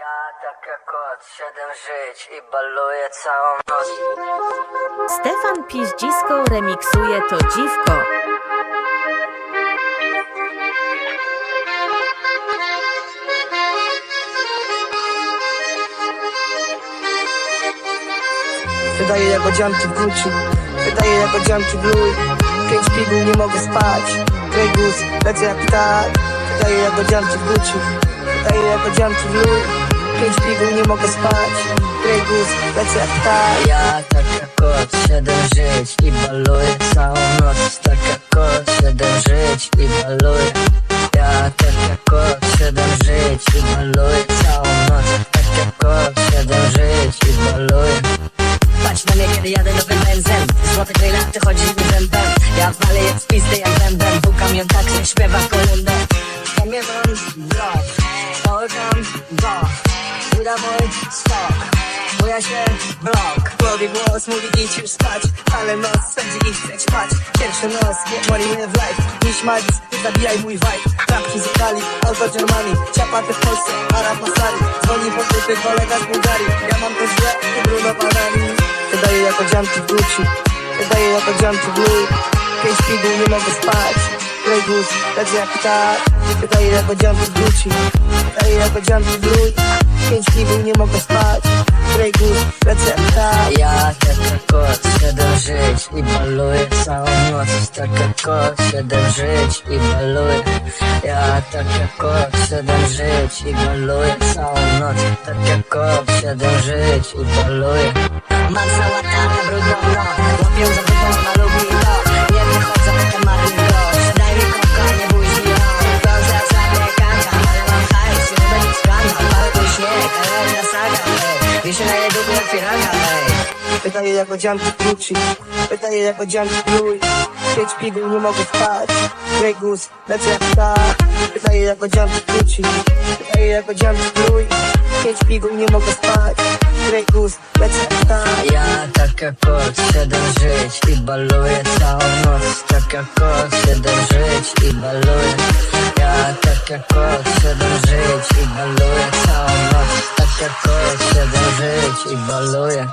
Ja tak jak kot, siedem żyć i baluję całą noc. Stefan Piździsko remiksuje to dziwko. Wydaje jak odzianki w Gucci Wydaje jak odzianki w Louis Pięć piguł, nie mogę spać Grey Goose, lecę jak ptak Wydaje jak odzianki w Gucci Wydaje jak odzianki w Louis Pięć piguł, nie mogę spać Grey Goose, lecę jak ptak Ja tak jak kot, siedem żyć i baluję całą noc. Tak jak kot, siedem żyć i baluję. Ja tak jak kot, siedem żyć i baluję całą noc. Tak jak kot, siedem żyć i baluję. Patrz na mnie, kiedy jadę nowym benzem Złote grejlaty chodzi mi bębem Ja walę jak w pizdę jak bębem Bukam ją tak, że śpiewa kolędę Zamierzam blok Połykam go Uda mój stok Buja się blok. W głowie głos mówi idź już spać. Ale nos spędzi i chce ćpać Pierwszy nos, get money live life. Niż magis, nie zabijaj mój vibe. Trapki z Italii, auto Germanii Ciapaty w Polsce, Arab Masari Dzwoni po typy kolega z Bułgarii. Ja mam to źle, ty Bruno Panami. Wydaje jak odzianki w Gucci. Wydaje jak odzianki w Louis. Pięć piguł, nie mogę spać. Goose, lecę jak ptak Wydaje jak odzianki w Gucci. Wydaje jak odzianki w Louis Piguł, nie mogę spać. Jak ptak Ja jak kot, siedem żyć i baluję całą noc. Tak jak kot, siedem żyć i baluję. Ja tak jak kot, siedem żyć i baluję całą noc. Tak jak kot, siedem żyć i baluję. Mam załatane brudną noc hej Wiszę na jednego jak piranga, hej Wydaje jak Wydaje jak Pięć piguł, nie mogę spać. Grey Goose, lecę jak ptak. Wydaje jak odzianki w Gucci Wydaje jak Pięć piguł, nie mogę spać. Grey Goose, lecę jak ptak. Ja tak jak kot, siedem żyć i baluję całą noc. Tak jak kot, siedem żyć i baluję. Ja tak jak kot, siedem żyć i baluję jak kot, siedem żyć i baluję